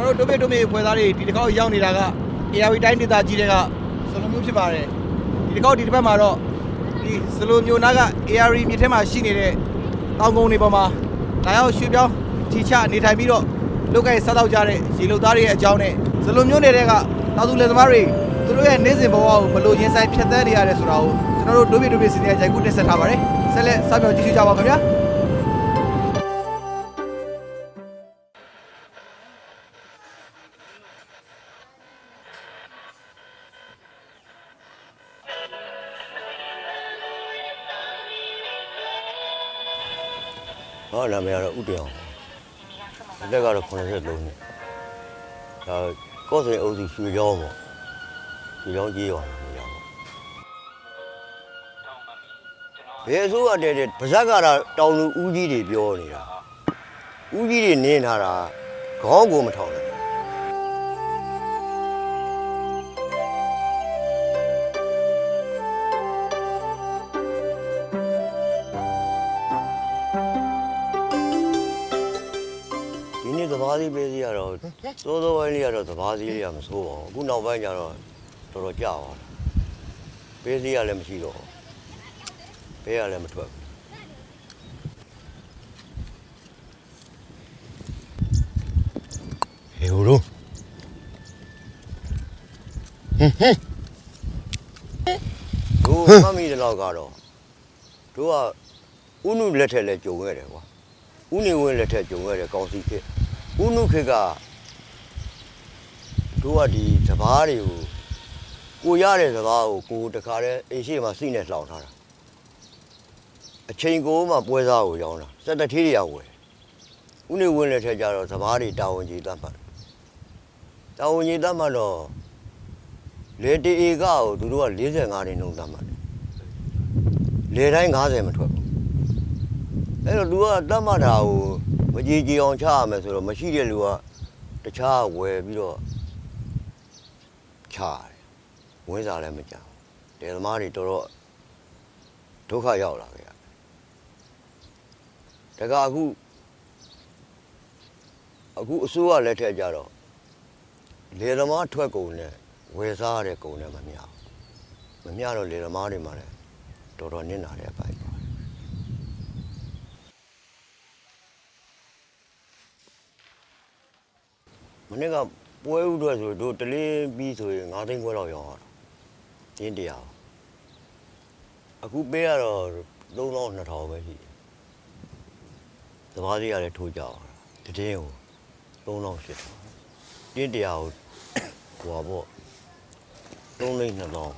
ကျွန်တော်တို့ဒုမေဒုမေဖွဲ့သားတွေဒီတစ်ခေါက်ရောက်နေတာက ARV တိုင်းဒေသကြီးတွေကစလိုမျိုးဖြစ်ပါတယ်ဒီတစ်ခေါက်ဒီတစ်ပတ်မှာတော့ဒီစလိုမျိုးနာက ARV မြစ်ထဲမှာရှိနေတဲ့တောင်ကုန်းတွေပေါ်မှာလာရောက်ရွှေ့ပြောင်းထီချနေထိုင်ပြီးတော့လုတ်ကိုက်စားတော့ကြတဲ့ရေလုံသားတွေရဲ့အကြောင်းနဲ့စလိုမျိုးနယ်တွေကတောင်သူလယ်သမားတွေသူတို့ရဲ့နေ့စဉ်ဘဝကိုဘယ်လိုရင်ဆိုင်ဖြတ်သန်းနေရတယ်ဆိုတာကိုကျွန်တော်တို့ဒုမေဒုမေစီစဉ်ရိုက်ကူးတင်ဆက်ထားပါတယ်ဆက်လက်စောင့်မျှော်ကြည့်ရှုကြပါဦးခင်ဗျာ ဟောနာမည်ကတော့ဥတည်အောင်အသက်ကတော့83နှစ်ဒါကော့စိန်အုပ်စုရွှေချောင်းပေါ့ရွှေချောင်းကြီးရောနေရပေါ့ဘယ်အစိုးရတဲ့တဲ့ဗဇက်ကတော့တောင်လူဦးကြီးတွေပြောနေတာဦးကြီးတွေနင်းထားတာခေါင်းကိုမထောင်နဲ့ တော့သိုးသိုးပိုင်းလေးကတော့သဘာသီးလေးကမဆိုးပါဘူးအခုနောက်ပိုင်းကျတော့တော်တော်ကြာပါပေးစီရလည်းမရှိတော့ဘူးပေးရလည်းမထွက်ဘူးဟေဟိုတော့တို့မမီတဲ့လောက်ကတော့တို့ကဥနုလက်ထက်လဲကြုံခဲ့တယ်ကွာဥနေဝင်းလက်ထက်ကြုံရတဲ့ကောင်းစီခေတ်ဥနုခေတ်က တို့ကဒီစပားတွေကိုကိုရတဲ့စပားကိုကိုတခါတည်းအိမ်ရှိမှာစိနဲ့လှောင်ထားတာအချိန်ကိုမှပွဲစားကိုရောင်းတာစက်တထေးတွေကဝယ်ဥနေဝင်းလက်ထက်ကျတော့စပားတွေတာဝန်ကြီးတတ်မှတ်တာဝန်ကြီးတတ်မှတ်တော့လေတီအေကကိုသူတို့က45နေနှုန်းတတ်မှတ်တယ်လေတိုင်း90မထွက်ဘူးအဲ့တော့ तू ကတတ်မှတ်တာကိုမကြည်ကြည်အောင်ချရမယ်ဆိုတော့မရှိတဲ့လူကတခြားဝယ်ပြီးတော့ ချရတယ်ဝင်းစားလည်းမကြောက်တယ်သမားတွေတော်တော်ဒုက္ခရောက်လာကြတကအခုအခုအစိုးရလက်ထက်ကြတော့လေသမားထွက်ကုန်နဲ့ဝယ်စားရတဲ့ကုန်နဲ့မမျှဘူးမမျှတော့လေသမားတွေမှလည်းတော်တော်နစ်နာတဲ့အပိုင်းပါမနေ့က ပွဲဥအတွက်ဆိုတို့တလင်းပြီးဆိုရင်9သိန်းခွဲလောက်ရောင်းရတာတင်းတရားအခုပေးရတော့3200ပဲရှိတယ်သဘာဝကြီးကလည်းထိုးကြပါတတင်းကို3800တင်းတရားကိုဟွာပေါ့3သိန်း2000ပေါ့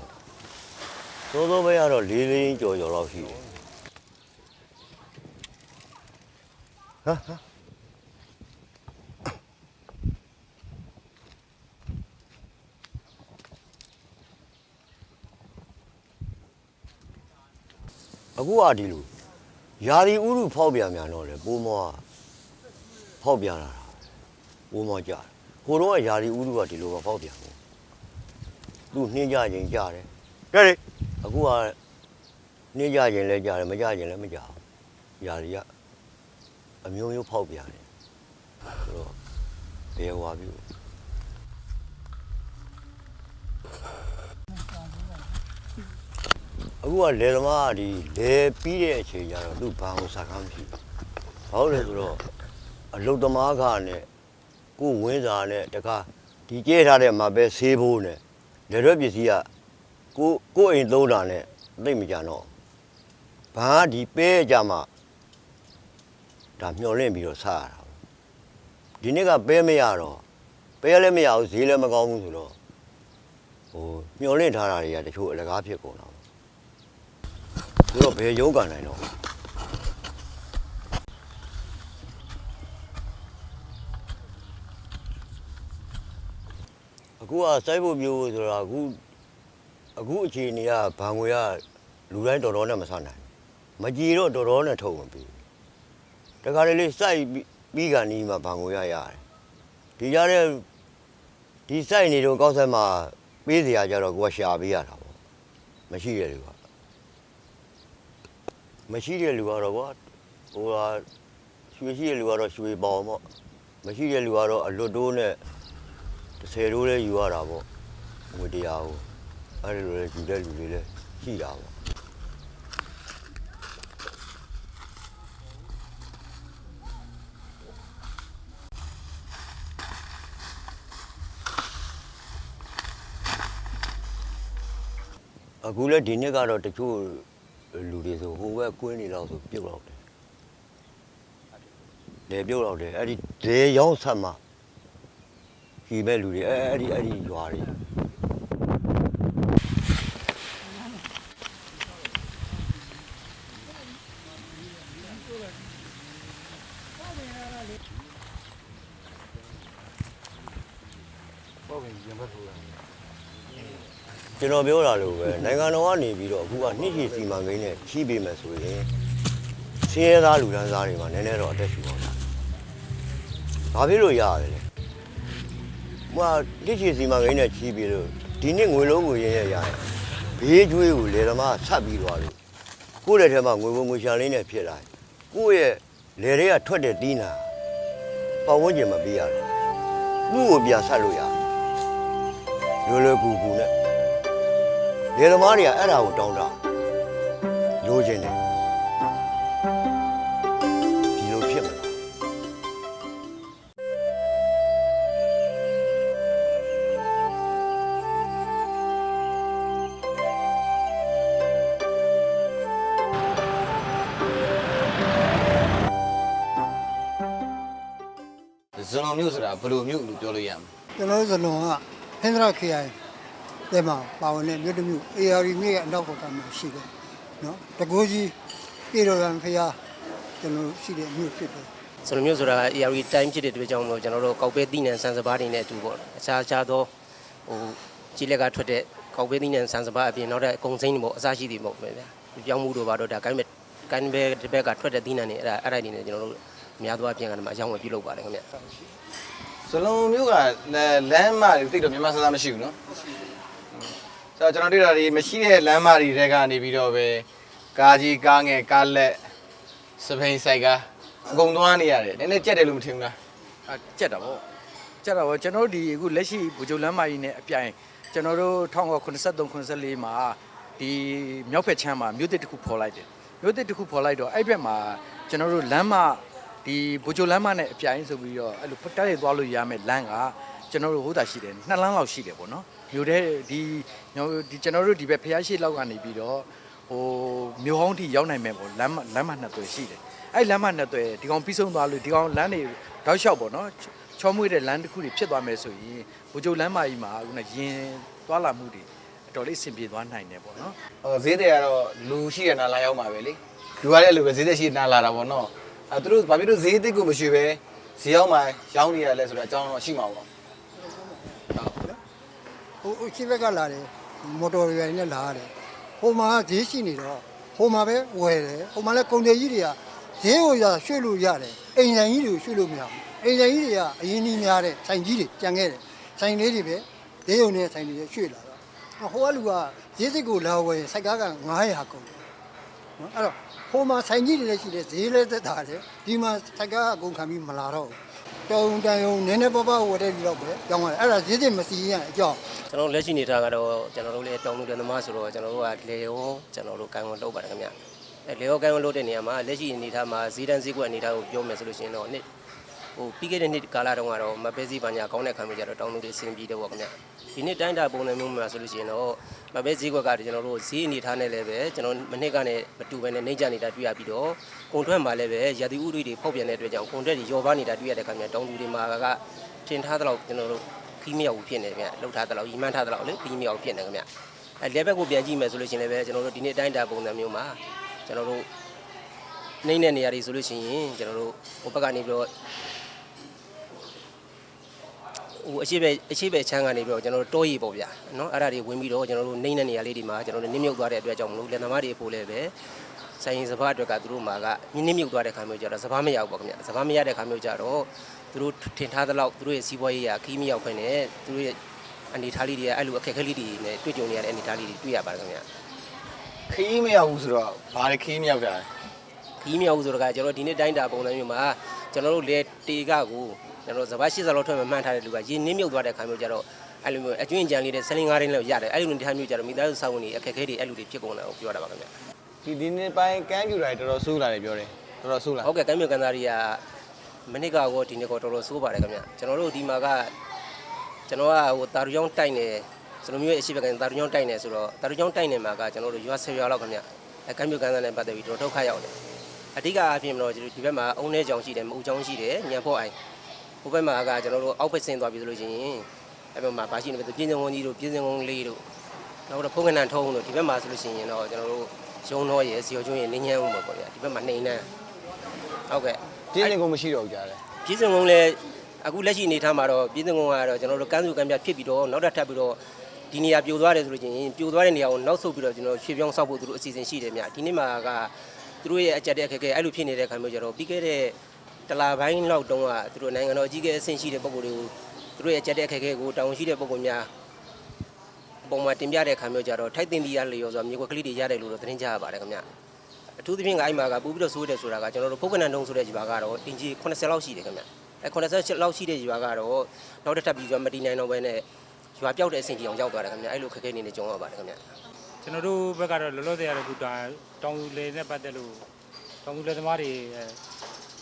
သိုးသိုးပဲရတော့4သိန်းကျော်ကျော်လောက်ရှိတယ်ဟာဟာ အခုကဒီလိုယာဒီဥရုဖောက်ပြန်မြန်တော့လေပိုးမောကဖောက်ပြန်လာတာပိုးမောကြတယ်ဟိုတော့ကယာဒီဥရုကဒီလိုပဲဖောက်ပြန်ဘူးသူနှင်းကြခြင်းကြတယ်ကဲလေအခုကနှင်းကြခြင်းလည်းကြတယ်မကြခြင်းလည်းမကြဘူးယာဒီကအမျိုးမျိုးဖောက်ပြန်တယ်ဆိုတော့ဘယ်ဟွာပြီ အခုကလေသမားကဒီလေပြီးတဲ့အချိန်ကျတော့သူ့ဘာကိုစကားမရှိဘူး။ဘာလို့လဲဆိုတော့အလုတ်သမားကနဲ့ကိုယ်ဝင်းစာနဲ့တခါဒီကျဲထားတဲ့မှာပဲဆေးဖို့နဲ့လေရွက်ပစ္စည်းကကိုကိုယ့်အိမ်သုံးတာနဲ့သိမ့်မကြတော့ဘာဒီပဲကြမှာဒါမျောလင့်ပြီးတော့စားရတာပေါ့ဒီနေ့ကပဲမရတော့ပဲလည်းမရဘူးဈေးလည်းမကောင်းဘူးဆိုတော့ဟိုမျောလင့်ထားတာတွေကတချို့အလကားဖြစ်ကုန်တာပေါ့ သူတော့ဘယ်ရုံးကန်နိုင်တော့အခုကစိုက်ဖို့မျိုးဆိုတာအခုအခုအခြေအနေကဘန်ငွေကလူတိုင်းတော်တော်နဲ့မဆနိုင်မကြည်တော့တော်တော်နဲ့ထုတ်မပြီးတခါလေလေးစိုက်ပြီးပြီးကန်ကြီးမှာဘန်ငွေရရတယ်ဒီကြတဲ့ဒီစိုက်နေတော့ကောက်ဆက်မှာပေးစရာကြတော့ကိုကရှာပေးရတာပေါ့မရှိရလို့က မရှိတဲ့လူကတော့ကွာဟိုဟာရွှေရှိတဲ့လူကတော့ရွှေပေါင်ပေါ့မရှိတဲ့လူကတော့အလွတ်တိုးနဲ့30တိုးလည်းယူရတာပေါ့ငွေတရားကိုအဲ့ဒီလိုလည်းယူတဲ့လူတွေလည်းရှိတာပေါ့အခုလည်းဒီနှစ်ကတော့တချို့ လူတွေဆိုဟိုဘက်ကွင်းနေလောက်ဆိုပြုတ်လောက်တယ်လေပြုတ်လောက်တယ်အဲ့ဒီလေရောင်းဆက်မှာဒီမဲ့လူတွေအဲ့အဲ့ဒီအဲ့ဒီရွာတွေဟုတ်ပြီရင်ဘတ်ထိုးတာ ကျွန်တော်ပြောတာလို့ပဲနိုင်ငံတော်ကနေပြီးတော့အခုကနှစ်ရှည်စီမံကိန်းနဲ့ဖြည့်ပေးမယ်ဆိုရင်ဆင်းရဲသားလူဒန်းစားတွေမှာနည်းနည်းတော့အသက်ရှူအောင်တာဘာဖြစ်လို့ရရလဲလဲဟိုကနှစ်ရှည်စီမံကိန်းနဲ့ဖြည့်ပေးလို့ဒီနှစ်ငွေလုံးငွေရင်းရရတယ်ဘေးကျွေးကိုလေသမားဆက်ပြီးသွားလို့ကိုယ့်လက်ထဲမှာငွေပုံငွေရှာလေးနဲ့ဖြစ်လာတယ်ကိုယ့်ရဲ့လေတွေကထွက်တဲ့တီးနာပတ်ဝန်းကျင်မှာပေးရတယ်မှုကိုပြန်ဆက်လို့ရတယ်လွယ်လွယ်ကူကူနဲ့ လေသမားတွေကအဲ့ဒါကိုတောင်းတာလိုချင်တယ်ဒီလိုဖြစ်မလားဇွန်လုံးမျိုးဆိုတာဘယ်လိုမျိုးလို့ပြောလို့ရမလဲကျွန်တော်တို့ဇလွန်ကဟင်္ဒရာ KI တဲမှာပါဝင်တဲ့မြို့တစ်မြို့ AR မြို့ရဲ့အနောက်ဘက်ကမှာရှိတယ်နော်တကူကြီးပြည်တော်ရန်ဖျားကျွန်တော်တို့ရှိတဲ့မြို့ဖြစ်တယ်ဆိုလိုမျိုးဆိုတာက ARD time ဖြစ်တဲ့အတွက်ကြောင့်မလို့ကျွန်တော်တို့ကောက်ပဲတိနံဆန်စပါးတွေနဲ့အတူပေါ့အခြားခြားသောဟိုကြီးလက်ကထွက်တဲ့ကောက်ပဲတိနံဆန်စပါးအပြင်နောက်တဲ့အကုံစိမ့်တွေပေါ့အစားရှိတွေပေါ့ပဲဗျာပြောင်းမှုတို့ပါတော့ဒါကိုင်းမဲ့ကိုင်းဘဲတစ်ဘက်ကထွက်တဲ့တိနံတွေအဲ့ဒါအဲ့ဒါတွေနဲ့ကျွန်တော်တို့အများသောအားဖြင့်ကလည်းအကြောင်းဝယ်ပြုလုပ်ပါတယ်ခင်ဗျဇွန်လုံးမျိုးကလမ်းမတွေတိတ်တော့မြန်မာစားစားမရှိဘူးနော်ဆို တော့ကျွန်တော်တွေ့တာဒီမရှိတဲ့လမ်းမတွေတဲကနေပြီးတော့ပဲကားကြီးကားငယ်ကားလက်စပိန်ဆိုင်ကားအကုန်သွားနေရတယ်နည်းနည်းကြက်တယ်လို့မထင်ဘူးလားအကြက်တာပေါ့ကြက်တာပေါ့ကျွန်တော်တို့ဒီအခုလက်ရှိဘူဂျုံလမ်းမကြီးနဲ့အပြိုင်ကျွန်တော်တို့1983 84မှာဒီမြောက်ဖက်ချမ်းမှာမြို့တစ်တစ်ခုဖော်လိုက်တယ်မြို့တစ်တစ်ခုဖော်လိုက်တော့အဲ့ဘက်မှာကျွန်တော်တို့လမ်းမဒီဘူဂျုံလမ်းမနဲ့အပြိုင်ဆိုပြီးတော့အဲ့လိုတက်ရသွားလို့ရမယ်လမ်းကကျွန်တော်တို့ဟိုတာရှိတယ်နှစ်လမ်းလောက်ရှိတယ်ပေါ့နော် မြို့တဲ့ဒီဒီကျွန်တော်တို့ဒီဘက်ဖျားရှိလောက်ကနေပြီးတော့ဟိုမြို့ဟောင်းထိရောက်နိုင်မယ်ပေါ့လမ်းမလမ်းမနှစ်သွယ်ရှိတယ်အဲ့လမ်းမနှစ်သွယ်ဒီကောင်ပြီးဆုံးသွားလို့ဒီကောင်လမ်းတွေတောက်လျှောက်ပေါ့နော်ချောမွေးတဲ့လမ်းတစ်ခုတွေဖြစ်သွားမယ်ဆိုရင်ဘူဂျုံလမ်းမကြီးမှာခုနရင်သွားလာမှုတွေအတော်လေးအဆင်ပြေသွားနိုင်တယ်ပေါ့နော်ဟိုဈေးတွေကတော့လူရှိရနာလာရောက်မှာပဲလေလူရတဲ့လူပဲဈေးတွေရှိနာလာတာပေါ့နော်အဲသူတို့ဘာဖြစ်လို့ဈေးတစ်ကိုမရှိပဲဈေးရောက်မှာရောင်းနေရလဲဆိုတော့အကြောင်းတော့ရှိမှာပေါ့ ဟိုဟိုရှိဘက်ကလာတယ်မော်တော်တွေနဲ့လာရတယ်ဟိုမှာဈေးရှိနေတော့ဟိုမှာပဲဝယ်တယ်ဟိုမှာလည်းကုန်တယ်ကြီးတွေကဈေးကိုရရွှေ့လို့ရတယ်အိမ်ဆိုင်ကြီးတွေကိုရွှေ့လို့မရဘူးအိမ်ဆိုင်ကြီးတွေကအရင်ကြီးများတဲ့ဆိုင်ကြီးတွေကြံခဲ့တယ်ဆိုင်လေးတွေပဲဈေးုံနဲ့ဆိုင်တွေရွှေ့လာတော့ဟိုကလူကဈေးစစ်ကိုလာဝယ်ရင်စိုက်ကားက900ကုန်တယ်နော်အဲ့တော့ဟိုမှာဆိုင်ကြီးတွေလည်းရှိတယ်ဈေးလည်းသက်သာတယ်ဒီမှာစိုက်ကားအကုန်ခံပြီးမလာတော့ဘူး တုံတန်ယုံနည်းနည်းပါးပါးဝယ်တဲ့လူတော့ပဲကြောင်းရတယ်အဲ့ဒါဈေးစစ်မစီရင်အကြောင်းကျွန်တော်တို့လက်ရှိနေထားကတော့ကျွန်တော်တို့လည်းတောင်းလို့တဲ့သမားဆိုတော့ကျွန်တော်တို့ကလေရောကျွန်တော်တို့ကိုင်းဝင်လုပ်ပါတယ်ခင်ဗျအဲလေရောကိုင်းဝင်လုပ်တဲ့နေရာမှာလက်ရှိအနေထားမှာဈေးတန်းဈေးကွက်အနေထားကိုပြောမယ်ဆိုလို့ရှိရင်တော့နှစ် ဟိုပြီးခဲ့တဲ့နှစ်ကာလတုန်းကတော့မပဲစီပါညာကောင်းတဲ့ခံမျိုးကြတော့တောင်းလို့တွေအဆင်ပြေတယ်ပေါ့ခင်ဗျဒီနှစ်တိုင်းတာပုံစံမျိုးမှာဆိုလို့ရှိရင်တော့မပဲဈေးကွက်ကကျွန်တော်တို့ဈေးအနေထားနဲ့လည်းပဲကျွန်တော်မနှစ်ကနေမတူဘဲနဲ့နှိမ့်ချနေတာတွေ့ရပြီးတော့ကုန်ထွက်မှာလည်းပဲရာသီဥတုတွေဖောက်ပြန်တဲ့အတွက်ကြောင့်ကုန်ထွက်တွေရောပါနေတာတွေ့ရတဲ့ခါကျတောင်းလူတွေမှာကထင်ထားတဲ့လောက်ကျွန်တော်တို့ခီးမြောက်ဘူးဖြစ်နေတယ်ခင်ဗျလှုပ်ထားတဲ့လောက်ရီမန်းထားတဲ့လောက်လေခီးမြောက်ဖြစ်နေခင်ဗျအဲလဲဘက်ကိုပြန်ကြည့်မယ်ဆိုလို့ရှိရင်လည်းပဲကျွန်တော်တို့ဒီနေ့အတိုင်းတာပုံစံမျိုးမှာကျွန်တော်တို့နှိမ့်တဲ့နေရာတွေဆိုလို့ရှိရင်ကျွန်တော်တို့ဟိုဘက်ကနေပြီးတော့ ဟိုအရှိပဲအရှိပဲချမ်းကနေပြီးတော့ကျွန်တော်တို့တောရီပေါ့ဗျာနော်အဲ့ဒါတွေဝင်ပြီးတော့ကျွန်တော်တို့နှိမ့်တဲ့နေရာလေးတွေမှာကျွန်တော်တို့နင်းမြုပ်သွားတဲ့အတွက်ကြောင့်မလို့လက်သမားတွေအဖို့လည်းပဲဆိုင်ရင်စဘာအတွက်ကသူတို့မှာကနင်းနင်းမြုပ်သွားတဲ့ခါမျိုးကြတော့စဘာမရောက်ပါခင်ဗျစဘာမရတဲ့ခါမျိုးကြတော့သူတို့ထင်ထားသလောက်သူတို့ရဲ့စီးပွားရေးရာခီးမရောက်ခွင့်နဲ့သူတို့ရဲ့အနေထားလေးတွေကအဲ့လိုအခက်အခဲလေးတွေနဲ့တွေ့ကြုံနေရတဲ့အနေထားလေးတွေတွေ့ရပါတယ်ခင်ဗျခီးမရောက်ဘူးဆိုတော့ဘာလဲခီးမရောက်တာလဲခီးမြောက်ဆိုတော့ကကျွန်တော်ဒီနေ့တိုင်းတာပုံစံမျိုးမှာကျွန်တော်တို့လေတေကကို ကျွန်တော်စပါး80လောက်ထွက်မှမှန်းထားတဲ့လူကရေနင်းမြုပ်သွားတဲ့ခါမျိုးကြတော့အဲ့လိုမျိုးအကျွင့်ကြံလေးတဲ့15ရင်းလောက်ရတယ်အဲ့လိုမျိုးတစ်ခါမျိုးကြတော့မိသားစုစာဝန်တွေအခက်အခဲတွေအဲ့လိုတွေဖြစ်ကုန်တာကိုပြောတာပါခင်ဗျဒီဒီနေ့ပိုင်းကမ်းပြူတာတွေတော်တော်ဆိုးလာတယ်ပြောတယ်တော်တော်ဆိုးလာဟုတ်ကဲ့ကမ်းမြေကန်သားတွေကမနစ်ကောဒီနေ့ကောတော်တော်ဆိုးပါတယ်ခင်ဗျကျွန်တော်တို့ဒီမှာကကျွန်တော်ကဟိုတာရူချောင်းတိုက်နေစလိုမျိုးရဲ့အရှိဘကန်တာရူချောင်းတိုက်နေဆိုတော့တာရူချောင်းတိုက်နေမှာကကျွန်တော်တို့ရွာ10ရွာလောက်ခင်ဗျအဲကမ်းမြေကန်သားနဲ့ပတ်သက်ပြီးတော်တော်ဒုက္ခရောက်တယ်အဓိကအဖြစ်မလို့ဒီဘက်မှာအုံးနေကြောင်ရှိတယ်မအူကြောင်ရှိတယ်ညံဖို့အိုင် ဟိုဘက်မှာကကျွန်တော်တို့အောက်ဘက်ဆင်းသွားပြီဆိုလို့ရှိရင်အဲ့ဘက်မှာဗာရှိနေပြီပြင်းစင်ကုန်းကြီးတို့ပြင်းစင်ကုန်းလေးတို့နောက်တော့ဖုန်းကနန်ထုံးတို့ဒီဘက်မှာဆိုလို့ရှိရင်တော့ကျွန်တော်တို့ရုံတော်ရဲ့စီရောကျွန်းရဲ့နင်းညမ်းဦးမှာပေါ့ဗျာဒီဘက်မှာနှိမ်နှမ်းဟုတ်ကဲ့ပြင်းနေကုန်မရှိတော့ဘူးကြားတယ်ပြည်စင်ကုန်းလည်းအခုလက်ရှိအနေထားမှာတော့ပြည်စင်ကုန်းကတော့ကျွန်တော်တို့ကမ်းစုကမ်းပြဖြစ်ပြီးတော့နောက်တစ်ထပ်ပြီးတော့ဒီနေရာပြိုသွားတယ်ဆိုလို့ချင်းပြိုသွားတဲ့နေရာကိုနောက်ဆုတ်ပြီးတော့ကျွန်တော်ရွှေပြောင်းဆောက်ဖို့သူတို့အစီအစဉ်ရှိတယ်မြဒီနေ့မှာကသူတို့ရဲ့အကြက်တဲ့အခက်အခဲအဲ့လိုဖြစ်နေတဲ့ခံမျိုးကြတော့ပြီးခဲ့တဲ့ တလာပိုင်းလောက်တုန်းကသူတို့နိုင်ငံတော်အကြီးအကဲအဆင့်ရှိတဲ့ပုံကိုယ်တွေကိုသူတို့ရဲ့အကြက်တဲ့အခက်အခဲကိုတောင်းရှိတဲ့ပုံကိုယ်များပုံမှန်တင်ပြတဲ့ခံမျိုးကြတော့ထိုက်တင်ပြီးရလျော်ဆိုမြေကွက်ကလေးတွေရတယ်လို့တော့သတင်းကြရပါတယ်ခင်ဗျအထူးသဖြင့်ကအဲ့မှာကပူပြီးတော့ဆိုးတယ်ဆိုတာကကျွန်တော်တို့ဖုတ်ကနန်တုံးဆိုတဲ့ဂျီပါကတော့အင်ဂျီ80လောက်ရှိတယ်ခင်ဗျအဲ80လောက်ရှိတဲ့ဂျီပါကတော့နောက်တစ်ထပ်ပြီးဆိုမတီနိုင်တော့ဘဲနဲ့ရွာပြောက်တဲ့အဆင့်ကြီးအောင်ရောက်သွားတယ်ခင်ဗျအဲ့လိုခက်ခဲနေနေကြုံရပါတယ်ခင်ဗျကျွန်တော်တို့ဘက်ကတော့လောလောဆယ်ကတော့ခုဒါတောင်သူလေနဲ့ပတ်သက်လို့တောင်သူလေသမားတွေအဲ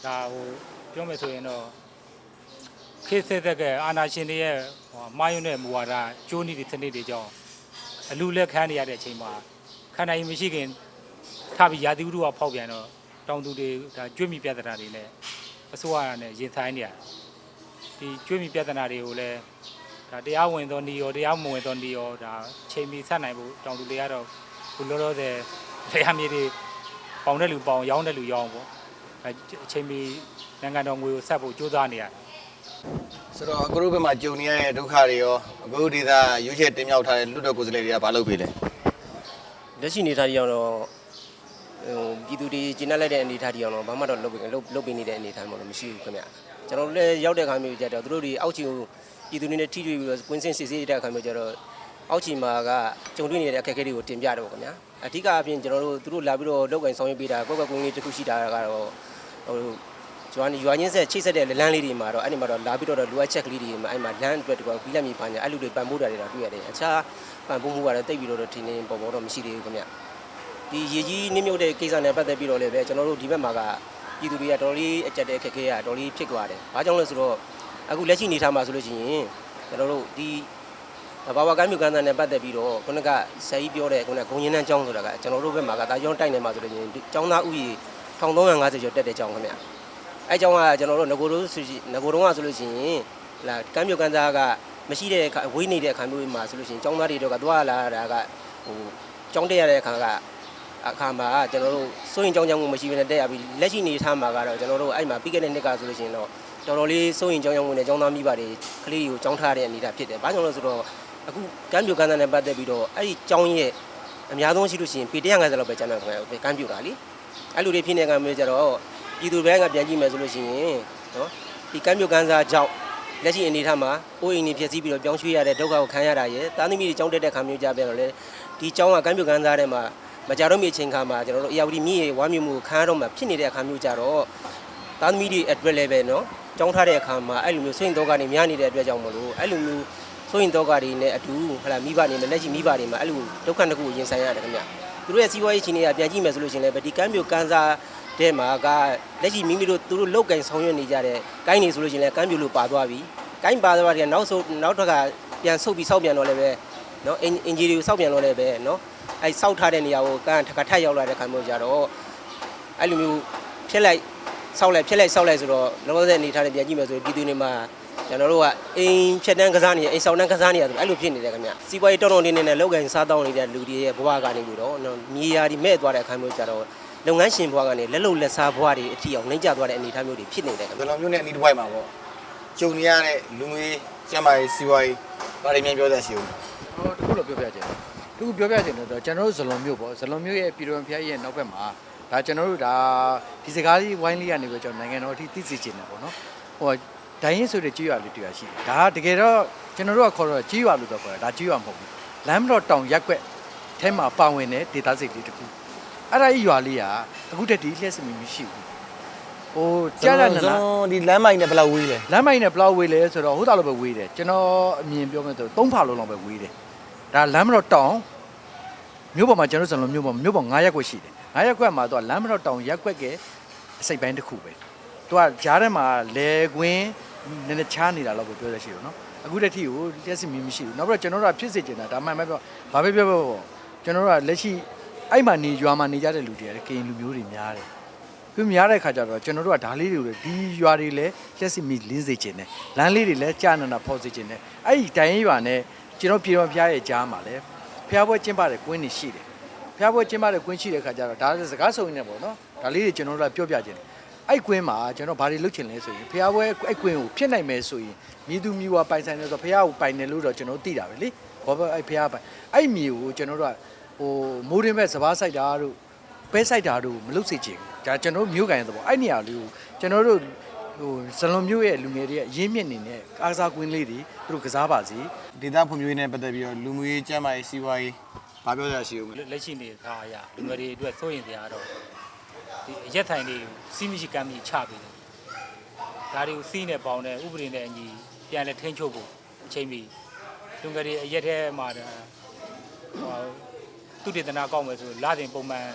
ဒါဟိုပြောမယ်ဆိုရင်တော့ခေတ်ဆက်သက်ကအာနာရှင်တွေရဲ့ဟိုမာယွန်းတဲ့မူဝါဒကျိုးနေတဲ့စနစ်တွေကြောင့်အလူလက်ခံနေရတဲ့အချိန်မှာခန္ဓာရင်မရှိခင်ထပြီးရာသီဥတုကဖောက်ပြန်တော့တောင်သူတွေဒါကျွေးမိပြဿနာတွေနဲ့အစိုးရနဲ့ရင်ဆိုင်နေရတယ်ဒီကျွေးမိပြဿနာတွေကိုလည်းဒါတရားဝင်သောနေရောတရားမဝင်သောနေရောဒါချိန်မီဆက်နိုင်ဖို့တောင်သူတွေကတော့ခုလောလောဆယ်တရားမြေတွေပေါင်တဲ့လူပေါင်ရောင်းတဲ့လူရောင်းပေါ့ အဲအချိန်မီနိုင်ငံတော်ငွေကိုဆက်ဖို့ကြိုးစားနေရတယ်ဆိုတော့အခုတို့ဘက်မှာကြုံနေရတဲ့ဒုက္ခတွေရောအခုဒေသရွေးချယ်တင်မြှောက်ထားတဲ့လွတ်တော်ကိုယ်စားလှယ်တွေကဘာလုပ်ပေးလဲလက်ရှိအနေအထားကြီးအောင်တော့ဟိုပြည်သူတွေကျင်းလိုက်တဲ့အနေအထားကြီးအောင်တော့ဘာမှတော့လုပ်လုပ်လုပ်ပေးနေတဲ့အနေအထားမျိုးတော့မရှိဘူးခင်ဗျကျွန်တော်တို့လည်းရောက်တဲ့ခါမျိုးကြတော့သူတို့တွေအောက်ချီကိုပြည်သူတွေနဲ့ထိတွေ့ပြီးတော့ကွင်းစင်စစ်ဆေးတဲ့ခါမျိုးကြတော့အောက်ချီမှာကကြုံတွေ့နေတဲ့အခက်အခဲတွေကိုတင်ပြတော့ခင်ဗျာအဓိကအပြင်ကျွန်တော်တို့သူတို့လာပြီးတော့လောက်ကင်ဆောင်ရွက်ပေးတာကောက်ကကွင်းလေးတစ်ခုရှိတာကတော့ ဟိုကျွမ်းရွာချင်းဆက်ချိတ်ဆက်တဲ့လမ်းလေးတွေမှာတော့အဲ့ဒီမှာတော့လာပြီးတော့လိုအပ်ချက်ကလေးတွေမှာအဲ့မှာလမ်းအတွက်တကွာပြီးလက်မြေပါညာအဲ့လိုတွေပံ့ပိုးတာတွေတော့တွေ့ရတယ်အခြားပံ့ပိုးမှုကတော့တိတ်ပြီးတော့ထင်းနေပေါ်ပေါ်တော့မရှိသေးဘူးခင်ဗျဒီရေကြီးနစ်မြုပ်တဲ့ကိစ္စနဲ့ပတ်သက်ပြီးတော့လည်းပဲကျွန်တော်တို့ဒီဘက်မှာကပြည်သူတွေကတော်တော်လေးအကြက်တဲ့အခက်အခဲကတော်တော်လေးဖြစ်သွားတယ်။ဘာကြောင့်လဲဆိုတော့အခုလက်ရှိနေထားမှာဆိုလို့ရှိရင်ကျွန်တော်တို့ဒီဘာဝကမ်းမြူကမ်းသားနဲ့ပတ်သက်ပြီးတော့ခုနကဆယ်ကြီးပြောတဲ့ခုနကဂုံရင်နှန်းကျောင်းဆိုတာကကျွန်တော်တို့ဘက်မှာကတာကျောင်းတိုက်နေမှာဆိုလို့ရှိရင်ကျောင်းသားဥယျာဉ် 1350ကျော်တက်တဲ့ကျောင်းခင်ဗျ။အဲကျောင်းကကျွန်တော်တို့ငကိုတို့ဆိုရှိငကိုတုံးကဆိုလို့ရှိရင်လာကမ်းမြူကမ်းသားကမရှိတဲ့အခါဝေးနေတဲ့အခါမျိုးမှာဆိုလို့ရှိရင်ကျောင်းသားတွေတော့ကသွားလာတာကဟိုကျောင်းတက်ရတဲ့အခါကအခါမှာကျွန်တော်တို့စိုးရင်ကြောင်းကြောင်းမှုမရှိဘဲနဲ့တက်ရပြီးလက်ရှိနေထားမှာကတော့ကျွန်တော်တို့အဲ့မှာပြီးခဲ့တဲ့နှစ်ကဆိုလို့ရှိရင်တော့တော်တော်လေးစိုးရင်ကြောင်းကြောင်းမှုနဲ့ကျောင်းသားမိဘတွေကလေးတွေကိုကျောင်းထားတဲ့အနေအထားဖြစ်တယ်။ဘာကြောင့်လဲဆိုတော့အခုကမ်းပြိုကမ်းသားနဲ့ပတ်သက်ပြီးတော့အဲ့ဒီကျောင်းရဲ့အများဆုံးရှိလို့ရှိရင်ပေ150လောက်ပဲကျန်တယ်ခင်ဗျာကမ်းပြိုတာလी အဲ့လိုတွေဖြစ်နေတဲ့ကံမျိုးကြတော့ပြည်သူတွေကပြန်ကြည့်မယ်ဆိုလို့ရှိရင်နော်ဒီကမ်းမြုပ်ကမ်းစားကြောင့်လက်ရှိအနေထားမှာအိုးအိမ်တွေဖြစ်စီးပြီးတော့ပြောင်းရွှေ့ရတဲ့ဒုက္ခကိုခံရတာရယ်တာသမီတွေကြောင်းတက်တဲ့ခံမျိုးကြပြန်တော့လေဒီကြောင်းကကမ်းမြုပ်ကမ်းစားတဲ့မှာမကြတော့မြေအချိန်ခါမှာကျွန်တော်တို့အရာဝတီမြည်ဝါမျိုးမှုခံရတော့မှဖြစ်နေတဲ့အခါမျိုးကြတော့တာသမီတွေအတွက်လည်းပဲနော်ကြောင်းထားတဲ့အခါမှာအဲ့လိုမျိုးစိတ်တော့ကနေများနေတဲ့အတွက်ကြောင့်မလို့အဲ့လိုမျိုးဆိုရင်တော့ကတွေနဲ့အတူဟလာမိဘတွေနဲ့လက်ရှိမိဘတွေမှာအဲ့လိုဒုက္ခတစ်ခုကိုရင်ဆိုင်ရတယ်ခင်ဗျာ သူတို့ရဲ့စီးပွားရေးရှင်တွေကပြန်ကြည့်မယ်ဆိုလို့ရှင်လည်းပဲဒီကမ်းပြိုကမ်းစားတဲ့မှာကလက်ရှိမိမိတို့သူတို့လောက်ကင်ဆောင်ရွက်နေကြတဲ့ကိုင်းနေဆိုလို့ရှင်လည်းကမ်းပြိုလို့ပါသွားပြီကိုင်းပါသွားတဲ့နောက်ဆုံးနောက်ထပ်ကပြန်ဆုတ်ပြီးစောက်ပြန်တော့လည်းပဲနော်အင်အင်ဂျီတွေကိုစောက်ပြန်တော့လည်းပဲနော်အဲစောက်ထားတဲ့နေရာကိုကမ်းကထပ်ထပ်ရောက်လာတဲ့ခါမျိုးကြတော့အဲ့လိုမျိုးဖြစ်လိုက်စောက်လိုက်ဖြစ်လိုက်စောက်လိုက်ဆိုတော့လောလောဆယ်အနေထားနဲ့ပြန်ကြည့်မယ်ဆိုရင်ပြည်သူတွေမှာ ကျွန်တော်တို့ကအိမ်ဖြတ်တန်းကစားနေအိမ်ဆောင်တန်းကစားနေရဆိုအဲ့လိုဖြစ်နေတယ်ခင်ဗျစီးပွားရေးတောင်းတောင်းနေနေလောက်ကန်စားတောင်းနေတဲ့လူတွေရဲ့ဘဝကနေပြီးတော့မြေယာဒီမဲ့သွားတဲ့အခါမျိုးကြတော့လုပ်ငန်းရှင်ဘဝကနေလက်လုံလက်စားဘဝတွေအထီအောင်နှိမ့်ကျသွားတဲ့အနေအထားမျိုးတွေဖြစ်နေတယ်ခင်ဘဗျယ်လိုမျိုးနဲ့အနီးတစ်ဝိုက်မှာပေါ့ကြုံနေရတဲ့လူငွေကျန်းမာရေးစီးပွားရေးဘာတွေမြန်ပြောတဲ့ရှိဦးဟိုတခုတော့ပြောပြချင်တယ်တခုပြောပြချင်တယ်တော့ကျွန်တော်တို့ဇလွန်မြို့ပေါ့ဇလွန်မြို့ရဲ့ပြည်တော်ဖျားရဲ့နောက်ဘက်မှာဒါကျွန်တော်တို့ဒါဒီစကားလေးဝိုင်းလေးကနေပြီးကျွန်တော်နိုင်ငံတော်အထိသိစေချင်တယ်ပေါ့နော်ဟို ဒိုင်းရင်ဆိုတဲ့ကြေးရွာလေးတရားရှိတယ်ဒါကတကယ်တော့ကျွန်တော်တို့ကခေါ်တော့ကြေးရွာလို့တော့ခေါ်တာဒါကြေးရွာမဟုတ်ဘူးလမ်းမတော်တောင်ရက်ွက်ထဲမှာပါဝင်တဲ့ဒေသစိတ်လေးတစ်ခုအဲ့ဒါကြီးရွာလေးကအခုတည်းဒီလျှက်စမီမရှိဘူးဟိုကြားရဇနေလွလားန်ဒီလမ်းမိုင်နဲ့ဘယ်လောက်ဝေးလဲလမ်းမိုင်းနဲ့ဘယ်လောက်ဝေးလဲဆိုတော့ဟိုတာလိုပဲဝေးတယ်ကျွန်တော်အမြင်ပြောမယ်ဆိုတော့၃ဖာလုံးလောက်ပဲဝေးတယ်ဒါလမ်းမတော်တောင်မြို့ပေါ်မှာကျွန်တော်စလုံးမြို့ပေါ်မြို့ပေါ်9ရက်ကွက်ရှိတယ်9ရက်ကွက်မှာတော့လမ်းမတော်တောင်ရက်ကွက်ကအစိပ်ပိုင်းတစ်ခုပဲသူကကြားထဲမှာလေကွင်း နည်းနည်းချားနေတာလောက်ပဲပြောရရှိတယ်နော်အခုတည်းထိကိုတက်စီမီမရှိဘူးနောက်ပြီးတော့ကျွန်တော်တို့ကဖြစ်စေချင်တာဒါမှန်ပဲပြောဘာပဲပြောပြောပေါ့ကျွန်တော်တို့ကလက်ရှိအဲ့မှာနေရွာမှာနေကြတဲ့လူတွေကလည်းကရင်လူမျိုးတွေများတယ်သူများတဲ့ခါကျတော့ကျွန်တော်တို့ကဒါလေးတွေကိုဒီရွာတွေလည်းလက်စီမီလင်းစေခြင်းနဲ့လမ်းလေးတွေလည်းကြာနာနာဖော်စေခြင်းနဲ့အဲ့ဒီတိုင်းရွာနဲ့ကျွန်တော်ပြည်တော်ဖျားရဲ့ကြားမှာလည်းဖျားပွဲကျင်းပတဲ့ကွင်းတွေရှိတယ်ဖျားပွဲကျင်းပတဲ့ကွင်းရှိတဲ့ခါကျတော့ဒါလည်းစကားစုံနေပေါ့နော်ဒါလေးတွေကျွန်တော်တို့ကပြောပြခြင်း အဲ့ကွင်းမှာကျွန်တော်ဘာတွေလုပ်ချင်လဲဆိုရင်ဖျားပွဲအဲ့ကွင်းကိုဖြစ်နိုင်မယ်ဆိုရင်မြည်သူမြည်ဝါပိုင်ဆိုင်တယ်ဆိုတော့ဖျားကိုပိုင်တယ်လို့တော့ကျွန်တော်သိတာပဲလေဘောဘအဲ့ဖျားပိုင်အဲ့မြေကိုကျွန်တော်တို့ကဟိုမိုးရင်းမဲ့စပားဆိုင်တာတို့ပဲဆိုင်တာတို့မလုပ်စေချင်ဘူးဒါကျွန်တော်တို့မျိုးကန်တဲ့ပေါ့အဲ့နေရာလေးကိုကျွန်တော်တို့ဟိုဇလွန်မျိုးရဲ့လူငယ်တွေရဲ့ရင်းမြစ်နေနဲ့အားကစားကွင်းလေးတွေသူတို့ကစားပါစီဒေသဖွံ့ဖြိုးရေးနဲ့ပတ်သက်ပြီးတော့လူမှုရေးကျန်းမာရေးစီးပွားရေးဘာပြောကြရရှိဦးမလဲလက်ရှိနေသားအရာလူငယ်တွေအတွက်စိုးရင်တရားတော့ ဒီအရက်ထိုင်လေးစီးမရှိကမ်းမရှိချပေးတယ်ဒါတွေကိုစီးနဲ့ပေါင်းတဲ့ဥပဒေနဲ့အညီပြန်လဲထိန်းချုပ်ဖို့အချိန်မီလူငယ်တွေအရက်ထဲမှာဒါဟိုသူတည်တနာကောက်မယ်ဆိုလာတင်ပုံမှန်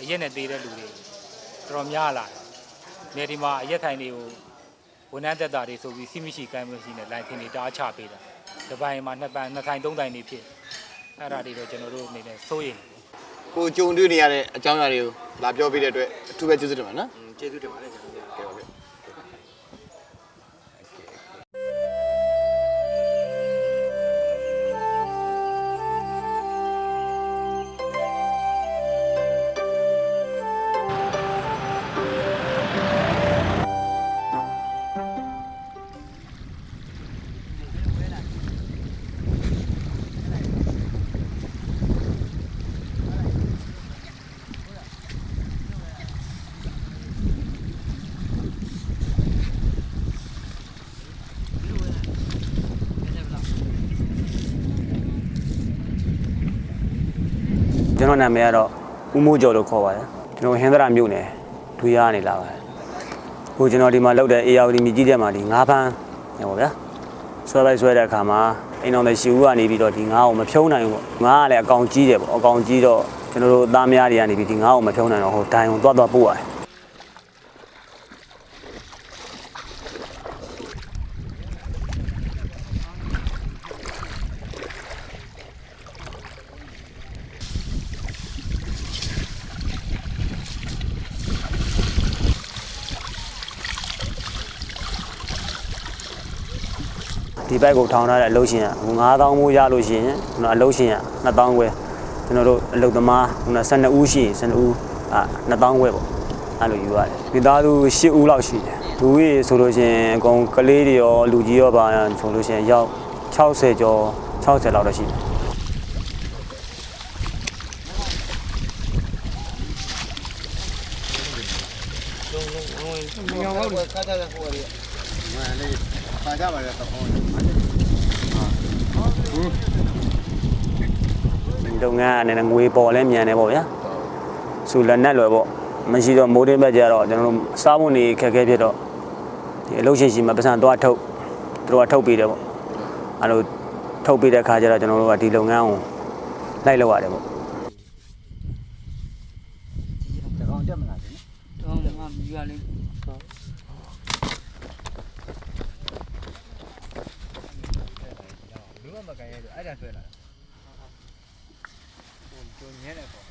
အရက်နဲ့သေးတဲ့လူတွေတော်တော်များလာတယ်နေဒီမှာအရက်ထိုင်တွေကိုဝန်ထမ်းသက်တာတွေဆိုပြီးစီးမရှိကမ်းမရှိနဲ့လိုင်ထင်တွေတားချပေးတာဒီပိုင်းမှာနှစ်ပန်းနှစ်ထိုင်သုံးထိုင်နေဖြစ်အဲ့ဒါတွေတော့ကျွန်တော်တို့အနေနဲ့စိုးရိမ်တယ် ကိုကြုံတွေ့နေရတဲ့အကြောင်းအရာတွေကိုလာပြောပြတဲ့အတွက်အထူးပဲကျေးဇူးတင်ပါနော် ကျေးဇူးတင်ပါတယ် ကျွန်တော်နာမည်ကတော့ဦးမိုးကျော်လို့ခေါ်ပါတယ်ကျွန်တော်ဟင်္ဒရာမြို့နယ်ဒူရကနေလာပါတယ်ဟိုကျွန်တော်ဒီမှာလောက်တဲ့ AR မြကြီးတဲ့မှာဒီငါးဖန်းဟောဗျာဆွဲလိုက်ဆွဲတဲ့အခါမှာအိမ်တော်တဲ့ရှီဦးကနေပြီးတော့ဒီငါးကိုမဖြုံးနိုင်ဘူးပေါ့ငါးကလည်းအကောင်ကြီးတယ်ပေါ့အကောင်ကြီးတော့ကျွန်တော်တို့သားမယားတွေကနေပြီးဒီငါးကိုမဖြုံးနိုင်တော့ဟိုဒိုင်ကိုသွားသွားပို့ရတယ် ဒီဘက်ကိုထောင်ထားတဲ့အလုပ်ရှင်ကဟို9000မိုးရလို့ရှိရင်ကျွန်တော်အလုပ်ရှင်က2000ခွဲကျွန်တော်တို့အလုပ်သမားဟို12ဦးရှိရင်12ဦးအာ2000ခွဲပေါ့အဲ့လိုယူရတယ်မိသားစု10ဦးလောက်ရှိတယ်လူကြီးဆိုလို့ရှိရင်အကုန်ကလေးတွေရောလူကြီးရောပါဆိုလို့ရှိရင်ရောက်60ကျော်60လောက်တော့ရှိတယ်မြောင်ဟုတ်တယ်ခါကြတဲ့ဟို ရီမလေးပါကြပါလေတော့လုပ်ငန်းအနေနဲ့ငွေပေါ်လဲမြန်တယ်ပေါ့ဗျာစူလက်နဲ့လွယ်ပေါ့မရှိတော့မိုးတင်းဘက်ကျတော့ကျွန်တော်တို့စားဖို့နေခက်ခဲဖြစ်တော့ဒီအလုပ်ရှင်ရှိမှပတ်စံသွားထုတ်သူတို့ကထုတ်ပေးတယ်ပေါ့အဲ့လိုထုတ်ပေးတဲ့ခါကျတော့ကျွန်တော်တို့ကဒီလုပ်ငန်းကိုလိုက်လောက်ရတယ်ပေါ့ လူမမကန်ရဲဆိုအဲ့ဒါဆွဲလာကျုံညဲတယ်ပေါ့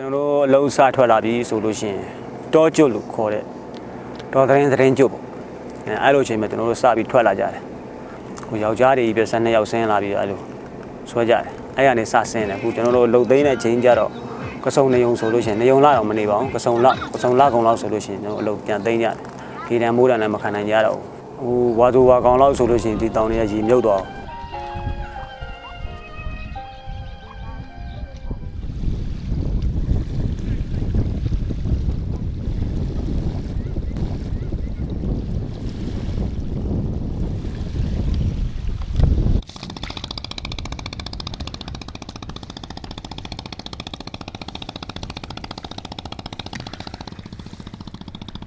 ကျွန်တော်တို့အလုံးစားထွက်လာပြီဆိုလို့ရှိရင်တောကျွတ်လို့ခေါ်တဲ့တောသတင်းသတင်းကျွတ်ပေါ့အဲအဲ့လိုအချိန်မှာကျွန်တော်တို့စပြီးထွက်လာကြတယ်ဟိုယောက်ျားတွေပဲ12ယောက်ဆင်းလာပြီးအဲ့လိုဆွဲကြတယ်အဲ့ရနေစဆင်းတယ်အခုကျွန်တော်တို့လှုပ်သိမ်းတဲ့ချိန်ကျတော့ကစုံနေုံဆိုလို့ရှိရင်နေုံလာတော့မနေပါဘူးကစုံလောက်ကစုံလာကုံလောက်ဆိုလို့ရှိရင်ကျွန်တော်အလုပ်ပြန်သိမ်းကြတယ်ဒီတန်မိုးတန်လည်းမခံနိုင်ကြတော့ဘူးဟိုဝါသူဝါကောင်လောက်ဆိုလို့ရှိရင်ဒီတောင်တွေကရေမြုပ်သွားအောင်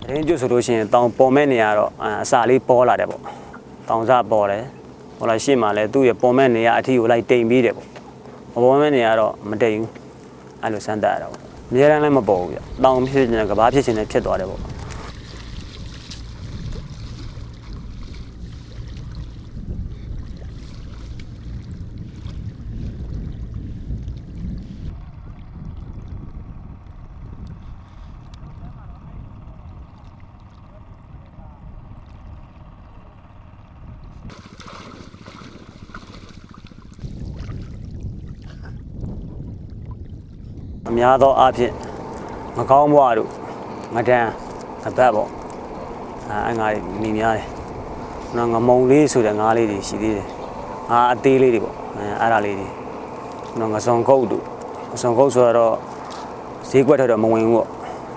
သတင်းကျွတ်ဆိုလို့ရှိရင်တောင်ပေါ်မဲ့နေရတော့အအစာလေးပေါ်လာတယ်ပေါ့တောင်စားပေါ်တယ်ဟိုလာရှေ့မှာလဲသူ့ရဲ့ပေါ်မဲ့နေရအထီကိုလိုက်တိမ်ပြီးတယ်ပေါ့မပေါ်မဲ့နေရတော့မတိမ်ဘူးအဲ့လိုစမ်းတတ်ရတာပေါ့အများအားလည်းမပေါ်ဘူးဗျတောင်ဖြစ်နေကဘာဖြစ်နေဖြစ်သွားတယ်ပေါ့ များသောအားဖြင့်ငကောင်းဘွားတို့ငဒန်းအပတ်ပေါ့အဲအငါးတွေမိများတယ်နော်ငမုံလေးဆိုတဲ့ငါးလေးတွေရှိသေးတယ်ငါအသေးလေးတွေပေါ့အဲအဲ့ဒါလေးတွေနော်ငစုံကုတ်တို့ငစုံကုတ်ဆိုတော့ဈေးကွက်ထက်တော့မဝင်ဘူးပေါ့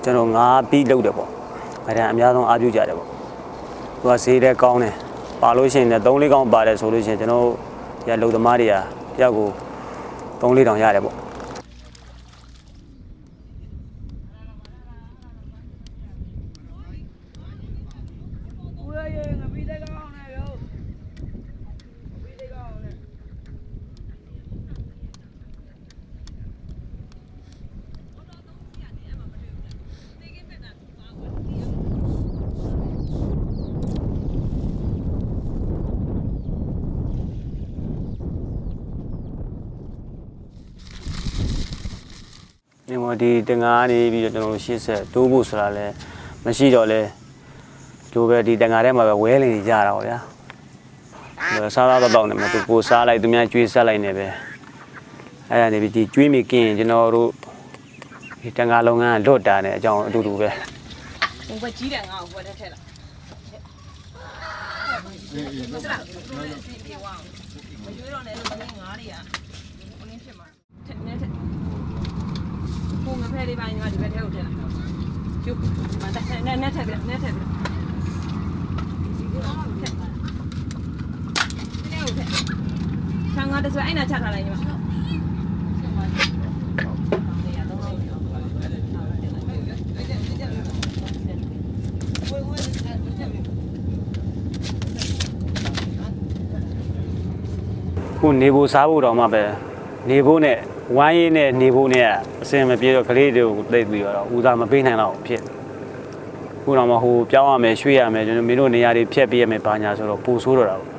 ကျွန်တော်ငါးပြီးလောက်တယ်ပေါ့ငဒန်းအများဆုံးအားပြုကြတယ်ပေါ့သူကဈေးတဲ့ကောင်းတယ်ပါလို့ရှိရင်လည်း3-4ကောင်းပါတယ်ဆိုလို့ရှိရင်ကျွန်တော်ရလုံသမားတွေကတယောက်ကို3-4တောင်ရတယ်ပေါ့ ဒီမဒီတငါးနေပြီးတော့ကျွန်တော်တို့ရှေ့ဆက်တိုးဖို့ဆိုတာလဲမရှိတော့လဲဒိုးပဲဒီတငါးထဲမှာပဲဝဲလေနေကြတာပေါ့ဗျာဒါစားစားတော့တော့နေမှာသူကိုစားလိုက်သူများကျွေးဆက်လိုက်နေပဲအဲ့ဒါနေပြီးဒီကျွေးမိကင်းရင်ကျွန်တော်တို့ဒီတငါးလုပ်ငန်းကလွတ်တာနဲ့အကြောင်းအတူတူပဲဟိုဘကြီးတယ်ငါ့ကိုဘွယ်တက်ထက်လာမစလားသူတို့လည်းစီပြေဝအောင်မရွေးတော့လည်းလို့ဒီငါးတွေကဟိုလင်းဖြစ်မှာထက်နေထက် ဟိုငဖဲလေးပိုင်းကဒီဘက်ထဲကိုထက်လာကျုပ်မတက်နဲ့နဲ့ထက်ပြနဲ့ထက်ပြဆန်ငါတဆွဲအဲ့နာချထားလိုက်ညီမခုနေဖို့စားဖို့တော့မှပဲနေဖို့နဲ့ ဝိုင်းရင်းနဲ့နေဖို့နဲ့အစင်မပြေတော့ကလေးတွေကိုသိပြီးတော့ဦးစားမပေးနိုင်တော့ဖြစ်ခုတော့မှဟိုပြောင်းရမယ်ရွှေ့ရမယ်ကျွန်တော်မင်းတို့နေရာတွေဖြတ်ပေးရမယ်ဘာညာဆိုတော့ပူဆိုးတော့တာပေါ့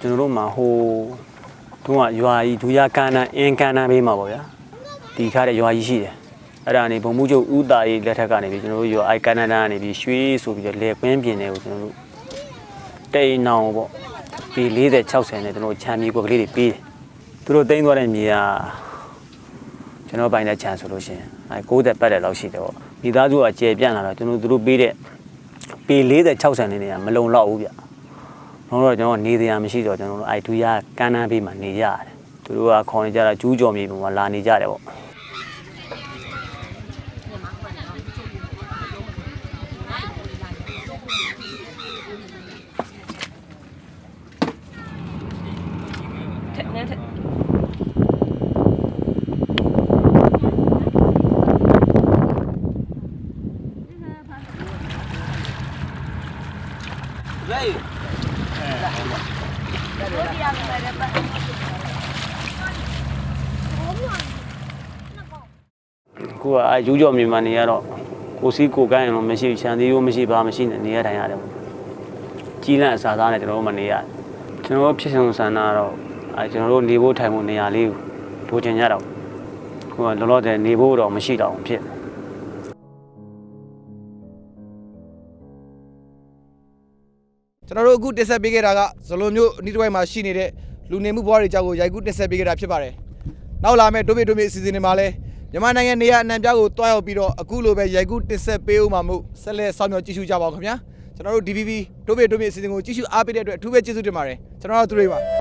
ကျွန်တော်တို့မှာဟိုတုန်းကရွာကြီးဒူရကန်နာအင်ကန်နာဘေးမှာပေါ့ဗျာဒီခါတဲ့ရွာကြီးရှိတယ်အဲ့ဒါနေဘုံမှုချုပ်ဦးတာကြီးလက်ထက်ကနေပြီးကျွန်တော်တို့ရွာအိုက်ကန်နာနာကနေပြီးရွှေဆိုပြီးတော့လေကွင်းပြင်တွေကိုကျွန်တော်တို့တိန်နောင်ပေါ့ဒီ40 60နဲ့ကျွန်တော်တို့ခြံမြေကွက်ကလေးတွေပေးတယ်သူတို့တိန်သွားတဲ့မြေက ကျွန်တော်ပိုင်တဲ့ခြံဆိုလို့ရှိရင်အဲ60ပတ်တဲ့လောက်ရှိတယ်ပေါ့မိသားစုကကျေပြန့်လာတော့ကျွန်တော်တို့သူတို့ပေးတဲ့ပေ40 60နေနေရမလုံလောက်ဘူးဗျတော့ကျွန်တော်နေတရားမရှိတော့ကျွန်တော်တို့အိုက်တူရကန်းနှန်းပေးမှနေကြရတယ်သူတို့ကခေါင်းနေကြတာကျူးကျော်မြေပုံမှာလာနေကြတယ်ပေါ့ အခုကအဲကျူးကျော်မြေမှာနေရတော့ကိုစီးကိုကန်းရင်တော့မရှိဘူးခြံသေးရိုးမရှိဘာမရှိနဲ့နေရတိုင်းရတယ်ပေါ့ကြီးလန့်အစားသားနဲ့ကျွန်တော်တို့မနေရတယ်ကျွန်တော်တို့ဖြစ်ဆုံးဆန္ဒကတော့အဲကျွန်တော်တို့နေဖို့ထိုင်ဖို့နေရာလေးကိုလိုချင်ကြတော့ခုကလောလောဆယ်နေဖို့တော့မရှိတော့ဘူးဖြစ်ကျွန်တော်တို့အခုတက်ဆက်ပေးခဲ့တာကဇလိုမျိုးအနီးတစ်ဝိုက်မှာရှိနေတဲ့လူနေမှုဘဝတွေအကြောင်းကိုရိုက်ကူးတက်ဆက်ပေးခဲ့တာဖြစ်ပါတယ်။နောက်လာမယ့်ဒိုဘေဒိုမေအစီအစဉ်တွေမှာလည်း မြန်မာနိုင်ငံနေရအနှံပြားကိုတွားရောက်ပြီးတော့အခုလိုပဲရိုက်ကူးတင်ဆက်ပေးဦးမှာမို့ဆက်လက်ဆောင်မြော်ကြည့်ရှုကြပါဦးခင်ဗျာကျွန်တော်တို့ DVB တိုးပေတိုးပေအစီအစဉ်ကိုကြည့်ရှုအားပေးတဲ့အတွက်အထူးပဲကျေးဇူးတင်ပါတယ်ကျွန်တော်တို့သူတွေပါ